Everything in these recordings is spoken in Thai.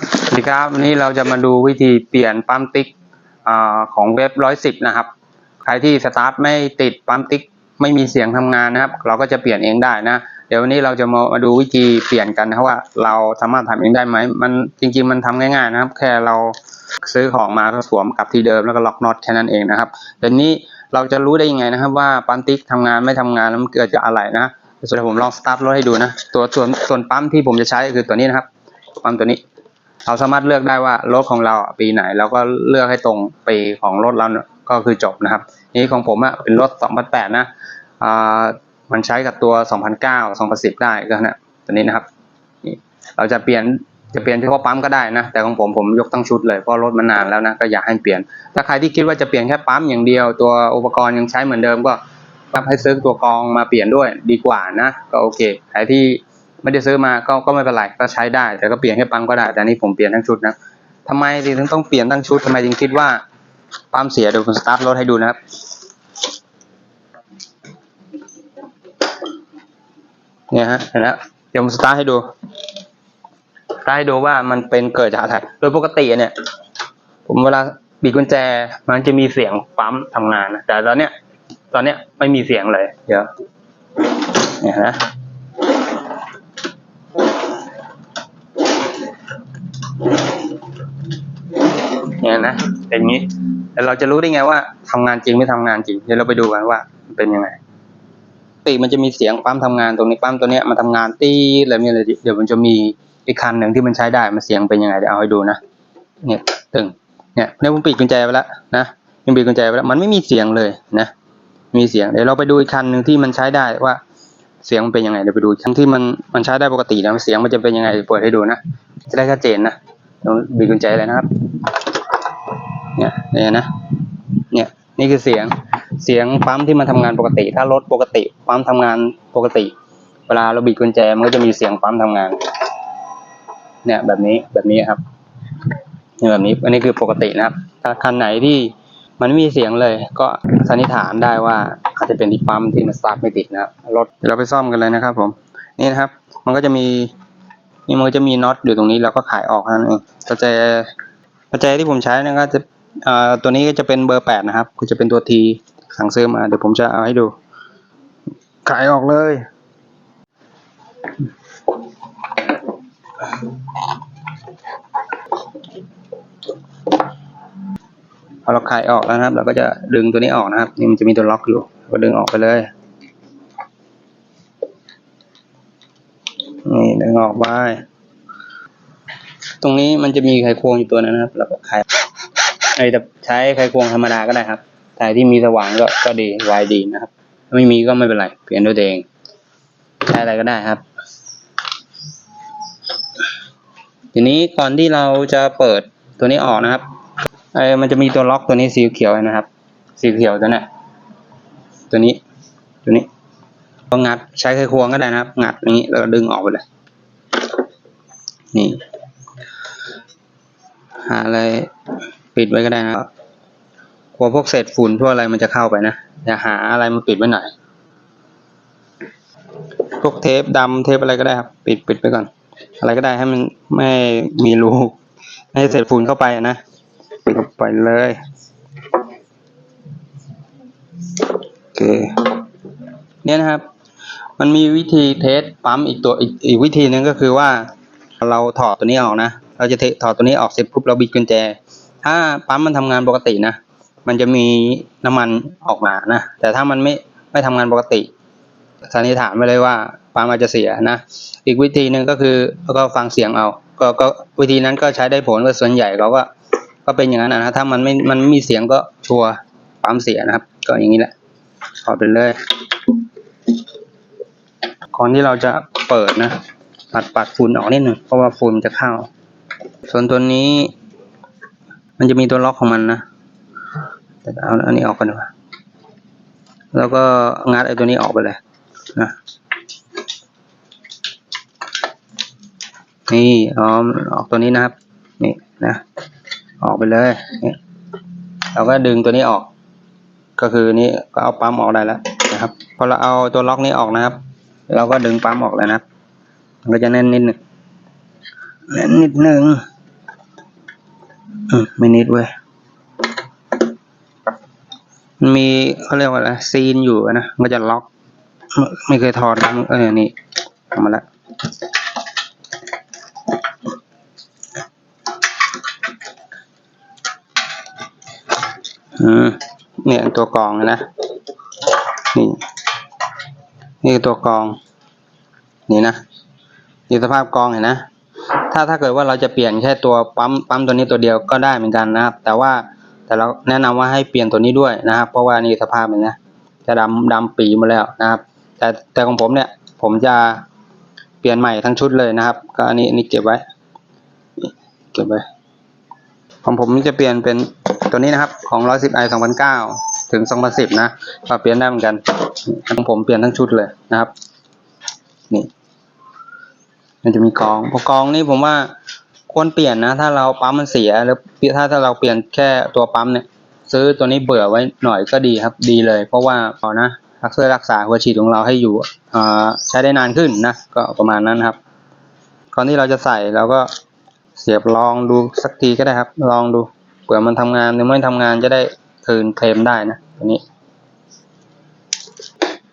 สวัสดีครับวันนี้เราจะมาดูวิธีเปลี่ยนปั๊มติ๊กอของเว็บร้อยสิบนะครับ ใครที่สตาร์ทไม่ติดปั๊มติ๊กไม่มีเสียงทำงานนะครับ เราก็จะเปลี่ยนเองได้นะ เดี๋ยววันนี้เราจะมามาดูวิธีเปลี่ยนกันนะครับว่าเราสามารถทำเองได้ไหมมันจริง ๆ มันทำง่ายๆนะครับ แค่เราซื้อของมาก็สวมกลับที่เดิมแล้วก็ล็อกน็อตแค่นั้นเองนะครับเดี๋ยวนี้เราจะรู้ได้ยังไงนะครับ ว่าปั๊มติ๊กทำงานไม่ทำงานแล้วมันเกิดจากอะไรนะเดี๋ยวผมลองสตาร์ทรถให้ดูนะตัวส่วนส่วนปั๊มที่ผมจะใช้คือตัวนี้นะครับปั๊มตัวนี้ เราสามารถเลือกได้ว่ารถของเราปีไหนเราก็เลือกให้ตรงปีของรถเราก็คือจบนะครับ นี่ของผมอะเป็นรถ 2008 นะอ่ามันใช้กับตัว 2009 2010 ได้ก็นะตัวนี้นะครับนี่เราจะเปลี่ยนจะเปลี่ยนเฉพาะปั๊มก็ได้นะ แต่ของผมผมยกทั้งชุดเลยเพราะรถมันนานแล้วนะก็อยากให้เปลี่ยน ถ้าใครที่คิดว่าจะเปลี่ยนแค่ปั๊มอย่างเดียว ตัวอุปกรณ์ยังใช้เหมือนเดิมก็ให้ซื้อตัวกองมาเปลี่ยนด้วยดีกว่านะ ก็โอเคใครที่ ไม่ได้ซื้อมาก็ก็ไม่เป็นไรก็ใช้ได้ แต่ก็เปลี่ยนแค่ปั๊มก็ได้แต่นี่ผมเปลี่ยนทั้งชุดนะทำไมถึงต้องเปลี่ยนทั้งชุดทำไมจึงคิดว่าปั๊มเสียเดี๋ยวผมสตาร์ทรถให้ดูนะครับเนี่ยฮะเห็นแล้วเดี๋ยวผมสตาร์ทให้ดูสตาร์ทให้ดูว่ามันเป็นเกิดจากอะไรโดยปกติเนี่ย ผมเวลาบีบกุญแจมันจะมีเสียงปั๊มทำงานนะแต่ตอนเนี้ย ตอนเนี้ยไม่มีเสียงเลย เดี๋ยวเนี่ยนะ เนี่ยนะเป็นอย่างนี้แต่เราจะรู้ได้ไงว่าทำงานจริงไม่ทำงานจริงเดี๋ยวเราไปดูกันว่าเป็นยังไงปกติมันจะมีเสียงปั๊มทำงานตรงนี้ปั๊มตัวเนี้ยมันทำงานตีอะไรเนี่ยเลยเดี๋ยวมันจะมีอีกคันหนึ่งที่มันใช้ได้มันเสียงเป็นยังไงเดี๋ยวเอาให้ดูนะเนี่ยตึงเนี่ยเนี่ยผมปิดกุญแจไปแล้วนะยังปิดกุญแจไปแล้วมันไม่มีเสียงเลยนะมีเสียงเดี๋ยวเราไปดูอีกคันหนึ่งที่มันใช้ได้ว่าเสียงมันเป็นยังไงเดี๋ยวไปดูทั้งที่มันมันใช้ได้ปกตินะเสียงมันจะเป็นยังไงเปิดให้ดูนะ จะได้ชัดเจนนะเดี๋ยวบีบกุญแจเลยนะครับ เนี่ยเนี่ยนะ เนี่ยนี่คือเสียงเสียงปั๊มที่มันทำงานปกติ ถ้ารถปกติปั๊มทำงานปกติ เวลาเราบิดกุญแจมันก็จะมีเสียงปั๊มทำงาน เนี่ยแบบนี้แบบนี้ครับเนี่ยแบบนี้อันนี้คือปกตินะครับ ถ้าคันไหนที่มันไม่มีเสียงเลย ก็สันนิษฐานได้ว่าอาจจะเป็นที่ปั๊มที่มันสตาร์ทไม่ติดนะครับรถเดี๋ยวเราไปซ่อมกันเลยนะครับ ผมนี่นะครับ มันก็จะมี นี่มันจะมีน็อตอยู่ตรงนี้เราก็ขายออกนั่นเองประแจประแจที่ผมใช้นยก็จะอ่าตัวนี้ก็จะเป็นเบอร์แปดนะครับก็จะเป็นตัวทีสั่งซื้อมาเดี๋ยวผมจะเอาให้ดู ขายออกเลยพอเราขายออกแล้วนะครับ เราก็จะดึงตัวนี้ออกนะครับ นี่มันจะมีตัวล็อกอยู่ ก็ดึงออกไปเลย นี่ดึง ออกไป ตรงนี้มันจะมีไขควงอยู่ตัวนึงนะครับ แล้วก็ไขไอ้จะใช้ไขควงธรรมดาก็ได้ครับ แต่ที่มีสว่างก็ก็ดีวายดีนะครับถ้าไม่มีก็ไม่เป็นไร เปลี่ยนด้วยเอง ใช้อะไรก็ได้ครับ ทีนี้ก่อนที่เราจะเปิดตัวนี้ออกนะครับไอ้มันจะมีตัวล็อกตัวนี้สีเขียวนะครับ สีเขียวตัวเนี้ยตัวนี้ ตัวนี้ก็งัดใช้ไขควงก็ได้นะครับ งัดอย่างนี้แล้วก็ดึงออกไปเลย นี่ หาอะไรปิดไว้ก็ได้นะครับกลัวพวกเศษฝุ่นพวกอะไรมันจะเข้าไปนะอย่าหาอะไรมาปิดไว้หน่อยพวกเทปดำเทปอะไรก็ได้ครับ ปิดปิดไปก่อน อะไรก็ได้ให้มันไม่มีรูให้เศษฝุ่นเข้าไปนะปิดเข้าไปเลยโอเคเนี่ยนะครับ มันมีวิธีเทสปั๊มอีกตัวอีกอีกวิธีหนึ่งก็คือว่า เราถอดตัวนี้ออกนะ เราจะเทถอดตัวนี้ออกเสร็จปุ๊บเราบิดกุญแจ ถ้าปั๊มมันทำงานปกตินะ มันจะมีน้ำมันออกมานะ แต่ถ้ามันไม่ไม่ทำงานปกติสันนิษฐานไปเลยว่าปั๊มอาจจะเสียนะ อีกวิธีหนึ่งก็คือก็ฟังเสียงเอาก็ก็วิธีนั้นก็ใช้ได้ผลก็ส่วนใหญ่เราก็ก็เป็นอย่างนั้นนะถ้ามันไม่มันไม่มีเสียงก็ชัวร์ปั๊มเสียนะครับ ก็อย่างนี้แหละถอดไปเลยก่อนที่เราจะเปิดนะ ปัดปัดฝุ่นออกนิดหนึ่งเพราะว่าฝุ่นจะเข้า ส่วนตัวนี้ มันจะมีตัวล็อกของมันนะแต่เอาอันนี้ออกกันดีกว่าแล้วก็งัดไอ้ตัวนี้ออกไปเลยนะนี่อ๋อออกตัวนี้นะครับ นี่นะ ออกไปเลยนี่เราก็ดึงตัวนี้ออก ก็คือนี่ก็เอาปั๊มออกได้แล้วนะครับ พอเราเอาตัวล็อกนี้ออกนะครับ เราก็ดึงปั๊มออกเลยนะครับ มันก็จะแน่นนิดหนึ่งแน่นนิดหนึ่งอืมไม่นิดเว้ยมันมีเขาเรียกว่าอะไรซีนอยู่นะมันก็จะล็อก ไม่ไม่เคยถอดนะเออนี่ทำมาแล้วอืมเนี่ยตัวกรองนะนี่นี่ตัวกรอง นี่นะ นี่สภาพกองเห็นนะ ถ้าถ้าเกิดว่าเราจะเปลี่ยนแค่ตัวปั๊มปั๊มตัวนี้ตัวเดียวก็ได้เหมือนกันนะครับ แต่ว่าแต่เราแนะนำว่าให้เปลี่ยนตัวนี้ด้วยนะครับ เพราะว่านี่สภาพเห็นนะจะดำดำปีหมาแล้วนะครับ แต่แต่ของผมเนี่ยผมจะเปลี่ยนใหม่ทั้งชุดเลยนะครับ ก็อันนี้อันนี้เก็บไว้เก็บไว้ของผมจะเปลี่ยนเป็นตัวนี้นะครับ ของ 110i 2009 ถึง 2010 นะก็เปลี่ยนได้เหมือนกันของผมเปลี่ยนทั้งชุดเลยนะครับ นี่ มันจะมีกองพอกองนี่ผมว่าควรเปลี่ยนนะ ถ้าเราปั๊มมันเสียแล้วถ้าถ้าเราเปลี่ยนแค่ตัวปั๊มเนี่ย ซื้อตัวนี้เบื่อไว้หน่อยก็ดีครับ ดีเลย เพราะว่าเอานะรักษารักษาหัวฉีดของเราให้อยู่อ่าใช้ได้นานขึ้นนะ ก็ประมาณนั้นครับก่อนที่เราจะใส่เราก็เสียบลองดูสักทีก็ได้ครับ ลองดูเผื่อมันทำงานหรือไม่ทำงานจะได้คืนเคลมได้นะตัวนี้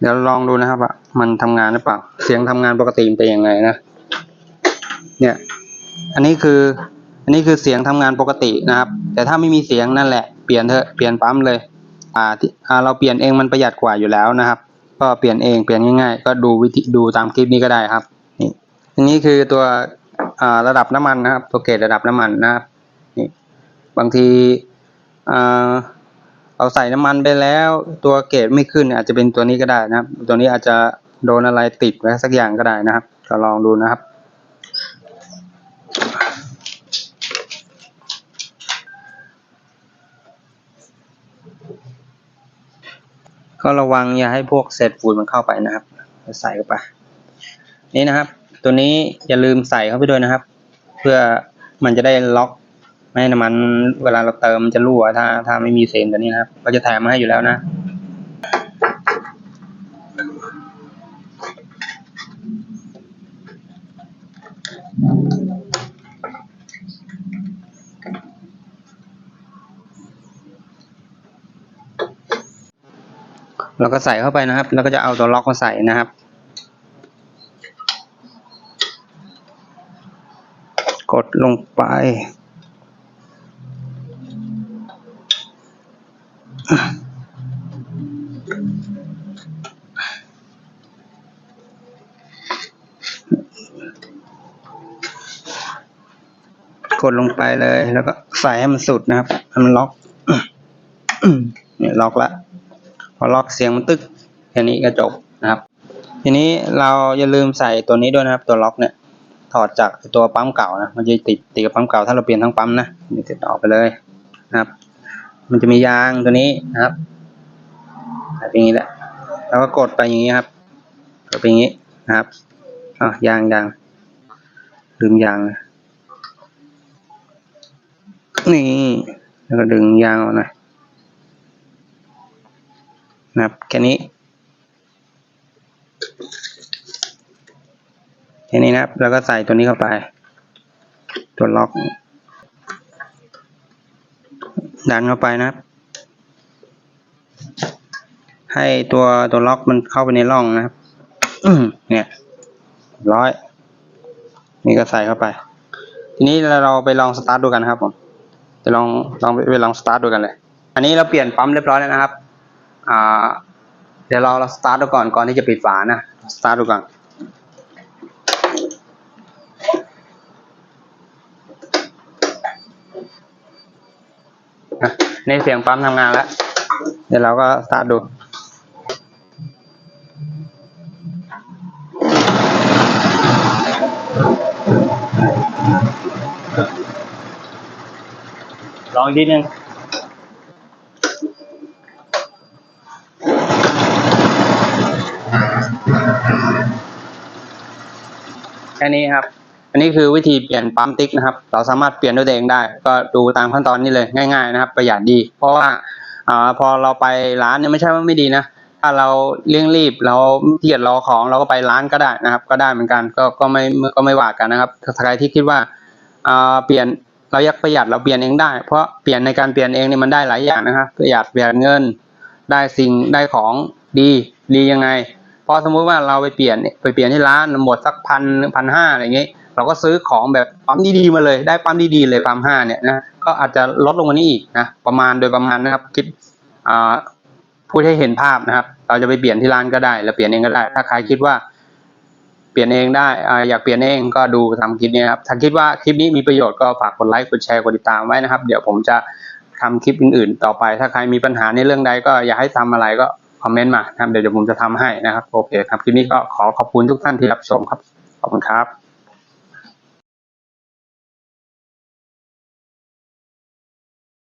เดี๋ยวลองดูนะครับว่ามันทำงานหรือเปล่า เสียงทำงานปกติเป็นยังไงนะ เนี่ยอันนี้คืออันนี้คือเสียงทำงานปกตินะครับ แต่ถ้าไม่มีเสียงนั่นแหละเปลี่ยนเถอะเปลี่ยนปั๊มเลยอ่าที่อ่าเราเปลี่ยนเองมันประหยัดกว่าอยู่แล้วนะครับ ก็เปลี่ยนเองเปลี่ยนง่ายๆ ก็ดูวิธีดูตามคลิปนี้ก็ได้ครับนี่อันนี้คือตัวอ่าระดับน้ำมันนะครับ ตัวเกจระดับน้ำมันนะครับนี่บางทีอ่าเราใส่น้ำมันไปแล้ว ตัวเกจไม่ขึ้นอาจจะเป็นตัวนี้ก็ได้นะครับ ตัวนี้อาจจะโดนอะไรติดไว้สักอย่างก็ได้นะครับ ก็ลองดูนะครับ ก็ระวังอย่าให้พวกเศษฝุ่นมันเข้าไปนะครับ ใส่เข้าไป นี่นะครับ ตัวนี้อย่าลืมใส่เข้าไปด้วยนะครับ เพื่อมันจะได้ล็อกไม่ให้น้ำมันเวลาเราเติมมันจะรั่วถ้าถ้าไม่มีเซนตัวนี้นะครับ ก็จะแถมมาให้อยู่แล้วนะ เราก็ใส่เข้าไปนะครับ แล้วก็จะเอาตัวล็อกมาใส่นะครับ กดลงไปกดลงไปเลย แล้วก็ใส่ให้มันสุดนะครับให้มันล็อกเนี่ยล็อกละพ อล็อกเสียงมันตึกแค่นี้ก็จบนะครับ ทีนี้เราอย่าลืมใส่ตัวนี้ด้วยนะครับตัวล็อกเนี่ยถอดจากตัวปั๊มเก่านะมันจะติดติดกับปั๊มเก่าถ้าเราเปลี่ยนทั้งปั๊มนะนี่ติดออกไปเลยนะครับ มันจะมียางตัวนี้นะครับใส่ไปอย่างนี้แหละแล้วก็กดไปอย่างนี้ครับกดไปอย่างนี้นะครับอะยางยางลืมยางนะนี่แล้วก็ดึงยางออกหน่อย นะครับแค่นี้แค่นี้นะครับ แล้วก็ใส่ตัวนี้เข้าไป ตัวล็อก ดันเข้าไปนะครับ ให้ตัวตัวล็อกมันเข้าไปในร่องนะครับเนี่ยร้อย นี่ก็ใส่เข้าไป ทีนี้เราไปลองสตาร์ทดูกันนะครับผมจะลองลองไปไปลองสตาร์ทดูกันเลย อันนี้เราเปลี่ยนปั๊มเรียบร้อยแล้วนะครับ อ่าเดี๋ยวเราเราสตาร์ทดูก่อนก่อนที่จะปิดฝานะสตาร์ทดูก่อนอะนี่เสียงปั๊มทำงานแล้ว เดี๋ยวเราก็สตาร์ทดูลองอีกทีนึง แค่นี้ครับ อันนี้คือวิธีเปลี่ยนปั๊มติ๊กนะครับ เราสามารถเปลี่ยนด้วยตัวเองได้ ก็ดูตามขั้นตอนนี้เลยง่าย ๆ นะครับ ประหยัดดี เพราะว่าอ่าพอเราไปร้านเนี่ยไม่ใช่ว่าไม่ดีนะถ้าเราเร่งรีบเราเกียดรอของเราก็ไปร้านก็ได้นะครับ ก็ได้เหมือนกันก็ก็ไม่ก็ไม่ว่ากันนะครับใครที่คิดว่าอ่าเปลี่ยนเราอยากประหยัดเราเปลี่ยนเองได้ เพราะเปลี่ยนในการเปลี่ยนเองเนี่ยมันได้หลายอย่างนะครับประหยัดประหยัดเงินได้สิ่งได้ของดีดียังไง พราะสมมุติว่าเราไปเปลี่ยนไปเปลี่ยนที่ร้านหมดสักพันพันห้าอะไรอย่างงี้เราก็ซื้อของแบบปั๊มดีๆมาเลยได้ปั๊มดีๆเลยปั๊มห้าเนี่ยนะก็อาจจะลดลงมานี้อีกนะประมาณโดยประมาณนะครับคิดอ่าพูดให้เห็นภาพนะครับ เราจะไปเปลี่ยนที่ร้านก็ได้เราเปลี่ยนเองก็ได้ ถ้าใครคิดว่าเปลี่ยนเองได้อ่าอยากเปลี่ยนเองก็ดูทำคลิปนี้ครับ ถ้าคิดว่าคลิปนี้มีประโยชน์ก็ฝากกดไลค์ กดแชร์ กดติดตามไว้นะครับ เดี๋ยวผมจะทำคลิปอื่นๆ ต่อไป ถ้าใครมีปัญหาในเรื่องใดก็อยากให้ทำอะไรก็ คอมเมนต์มานะครับเดี๋ยวผมจะทำให้นะครับโอเคครับคลิปนี้ก็ขอขอบคุณทุกท่านที่รับชมครับขอบคุณครับ